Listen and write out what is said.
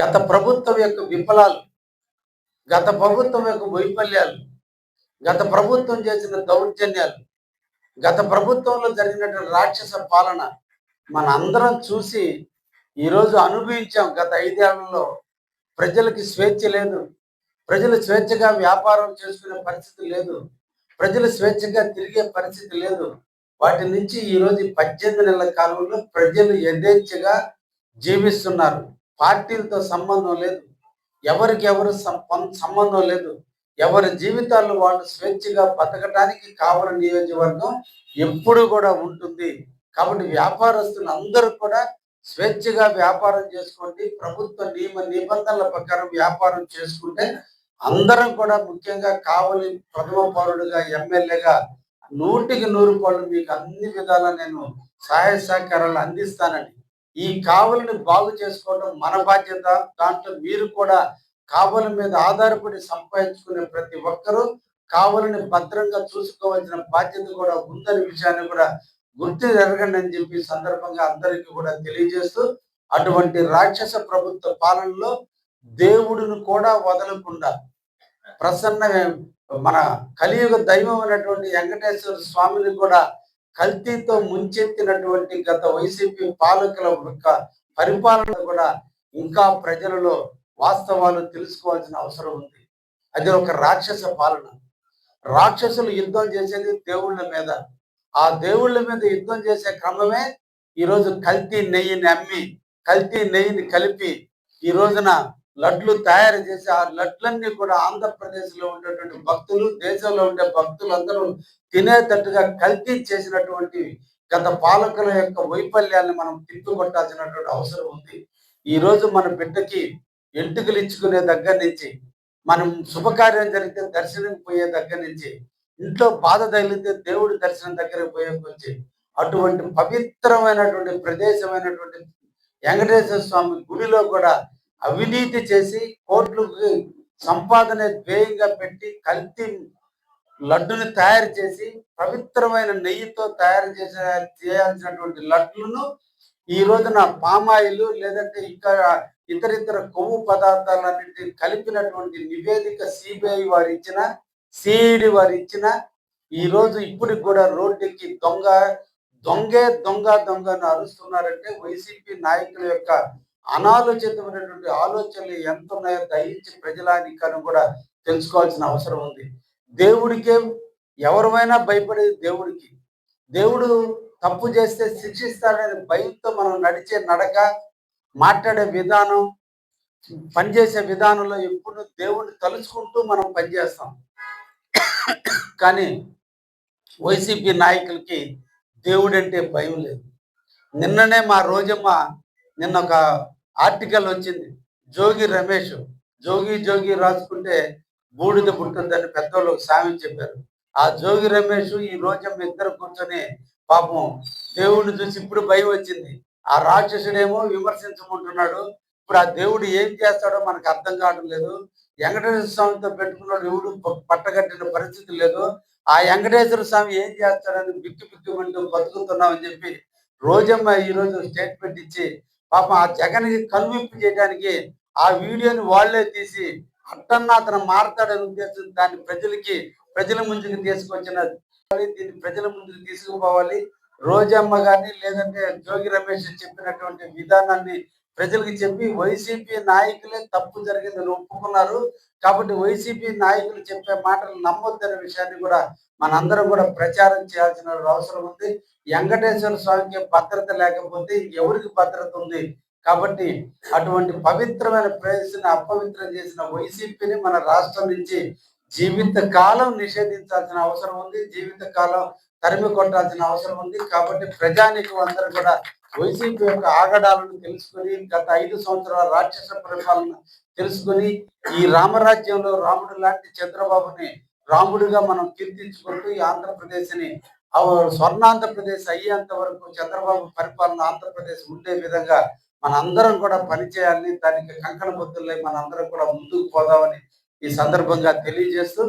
గత ప్రభుత్వం యొక్క విఫలాలు గత ప్రభుత్వం యొక్క వైఫల్యాలు గత ప్రభుత్వం చేసిన దౌర్జన్యాలు గత ప్రభుత్వంలో జరిగినటువంటి రాక్షస పాలన మన అందరం చూసి ఈరోజు అనుభవించాం. గత ఐదేళ్ళలో ప్రజలకి స్వేచ్ఛ లేదు. ప్రజలు స్వేచ్ఛగా వ్యాపారం చేసుకునే పరిస్థితి లేదు. ప్రజలు స్వేచ్ఛగా తిరిగే పరిస్థితి లేదు. వాటి నుంచి ఈరోజు పద్దెనిమిది నెలల కాలంలో ప్రజలు యథేచ్ఛగా జీవిస్తున్నారు. పార్టీలతో సంబంధం లేదు. ఎవరికి ఎవరు సం- సంబంధం లేదు. ఎవరి జీవితాల్లో వాళ్ళు స్వేచ్ఛగా బతకడానికి కావలి నియోజకవర్గం ఎప్పుడు కూడా ఉంటుంది. కాబట్టి వ్యాపారస్తులు అందరూ కూడా స్వేచ్ఛగా వ్యాపారం చేసుకోండి. ప్రభుత్వ నియమ నిబంధనల ప్రకారం వ్యాపారం చేసుకుంటే అందరం కూడా ముఖ్యంగా కావలి ప్రథమ పౌరుడుగా ఎమ్మెల్యేగా నూటికి నూరు పౌరులు మీకు అన్ని విధాలా నేను సహాయ సహకారాలు అందిస్తానని ఈ కావలిని బాగు చేసుకోవడం మన బాధ్యత. దాంట్లో మీరు కూడా కావలి మీద ఆధారపడి సంపాదించుకునే ప్రతి ఒక్కరూ కావలిని భద్రంగా చూసుకోవాల్సిన బాధ్యత కూడా ఉందనే విషయాన్ని కూడా గుర్తు జరగండి అని చెప్పి సందర్భంగా అందరికీ కూడా తెలియజేస్తూ అటువంటి రాక్షస ప్రభుత్వ పాలనలో దేవుడిని కూడా వదలకుండా ప్రసన్న మన కలియుగ దైవం అయినటువంటి వెంకటేశ్వర స్వామిని కూడా కల్తీతో ముంచెత్తినటువంటి గత వైసీపీ పాలకుల యొక్క పరిపాలన కూడా ఇంకా ప్రజలలో వాస్తవాలు తెలుసుకోవాల్సిన అవసరం ఉంది. అది ఒక రాక్షస పాలన. రాక్షసులు యుద్ధం చేసేది దేవుళ్ళ మీద. ఆ దేవుళ్ళ మీద యుద్ధం చేసే క్రమమే ఈరోజు కల్తీ నెయ్యిని అమ్మి కల్తీ నెయ్యిని కలిపి ఈ రోజున లడ్లు తయారు చేసి ఆ లడ్లన్నీ కూడా ఆంధ్రప్రదేశ్లో ఉండేటువంటి భక్తులు దేశంలో ఉండే భక్తులు అందరూ తినేటట్టుగా కల్తీ చేసినటువంటి గత పాలకుల యొక్క వైఫల్యాన్ని మనం తిప్పికొట్టాల్సినటువంటి అవసరం ఉంది. ఈ రోజు మన బిడ్డకి ఎంటుకలు ఇచ్చుకునే దగ్గర నుంచి మనం శుభకార్యం జరిగితే దర్శనం పోయే దగ్గర నుంచి ఇంట్లో బాధ తగిలితే దేవుడి దర్శనం దగ్గరకు పోయే వచ్చి అటువంటి పవిత్రమైనటువంటి ప్రదేశమైనటువంటి వెంకటేశ్వర స్వామి గుడిలో కూడా అవినీతి చేసి కోట్లకు సంపాదన ధ్యేయంగా పెట్టి కల్తీ లడ్డుని తయారు చేసి పవిత్రమైన నెయ్యితో తయారు చేసే చేయాల్సినటువంటి లడ్డులను ఈ రోజున పామాయిల్ లేదంటే ఇంకా ఇతర ఇతర కొవ్వు పదార్థాలన్నింటినీ కలిపినటువంటి నివేదిక సిబిఐ వారు ఇచ్చిన సిఐడి వారు ఇచ్చిన ఈ రోజు ఇప్పటికి కూడా రోడ్డుకి దొంగ దొంగే దొంగ దొంగ అని అరుస్తున్నారంటే వైసీపీ నాయకుల యొక్క అనాలోచితమైనటువంటి ఆలోచనలు ఎంత ఉన్నాయో దయించి ప్రజలాధికారం కూడా తెలుసుకోవాల్సిన అవసరం ఉంది. దేవుడికే ఎవరివైనా భయపడేది దేవుడికి. దేవుడు తప్పు చేస్తే శిక్షిస్తాడనే భయంతో మనం నడిచే నడక మాట్లాడే విధానం పనిచేసే విధానంలో ఎప్పుడు దేవుడిని తలుచుకుంటూ మనం పనిచేస్తాం. కానీ వైసీపీ నాయకులకి దేవుడంటే భయం లేదు. నిన్ననే మా రోజమ్మ నిన్న ఒక ఆర్టికల్ వచ్చింది. జోగి రమేష్ జోగి జోగి రాసుకుంటే బూడిద పుట్టిందని పెద్దోళ్ళు స్వామి చెప్పారు. ఆ జోగి రమేష్ ఈ రోజమ్మ ఇద్దరు కూర్చొని పాపం దేవుడిని చూసి ఇప్పుడు భయం వచ్చింది. ఆ రాక్షసుడేమో విమర్శించమంటున్నాడు. ఇప్పుడు ఆ దేవుడు ఏం చేస్తాడో మనకు అర్థం కావడం లేదు. వెంకటేశ్వర స్వామితో పెట్టుకున్నాడు ఎవడు పట్టగట్టిన పరిస్థితి లేదు. ఆ వెంకటేశ్వర స్వామి ఏం చేస్తాడని బిక్కి బిక్కిమంటూ బతుకుతున్నామని చెప్పి రోజమ్మ ఈ రోజు స్టేట్మెంట్ ఇచ్చి పాపం ఆ జగన్ కనువిప్పు చేయడానికి ఆ వీడియోని వాళ్ళే తీసి అట్టన్నా అతను మారతాడని ఉద్దేశం దాన్ని ప్రజలకి ప్రజల ముందుకు తీసుకొచ్చిన దీన్ని ప్రజల ముందుకు తీసుకుపోవాలి. రోజమ్మ గారిని లేదంటే జోగి రమేష్ చెప్పినటువంటి విధానాన్ని ప్రజలకు చెప్పి వైసీపీ నాయకులే తప్పు జరిగిందని ఒప్పుకున్నారు. కాబట్టి వైసీపీ నాయకులు చెప్పే మాటలు నమ్మొద్దనే విషయాన్ని కూడా మనందరం కూడా ప్రచారం చేయాల్సిన అవసరం ఉంది. వెంకటేశ్వర స్వామికి భద్రత లేకపోతే ఎవరికి భద్రత ఉంది? కాబట్టి అటువంటి పవిత్రమైన ప్రదేశాన్ని అపవిత్రం చేసిన వైసీపీని మన రాష్ట్రం నుంచి జీవిత కాలం నిషేధించాల్సిన అవసరం ఉంది. జీవిత కాలం తరిమి కొట్టాల్సిన అవసరం ఉంది. కాబట్టి ప్రజానికి అందరూ కూడా వైసీపీ యొక్క ఆగడాలను తెలుసుకొని గత ఐదు సంవత్సరాల రాక్షస పరిపాలన తెలుసుకొని ఈ రామరాజ్యంలో రాముడు లాంటి చంద్రబాబుని రాముడిగా మనం కీర్తించుకుంటూ ఈ ఆంధ్రప్రదేశ్ని స్వర్ణాంధ్రప్రదేశ్ అయ్యేంత వరకు చంద్రబాబు పరిపాలన ఆంధ్రప్రదేశ్ ఉండే విధంగా మనందరం కూడా పనిచేయాలని దానికి కంకణ బుద్ధులై మనందరం కూడా ముందుకు పోదామని ఈ సందర్భంగా తెలియజేస్తూ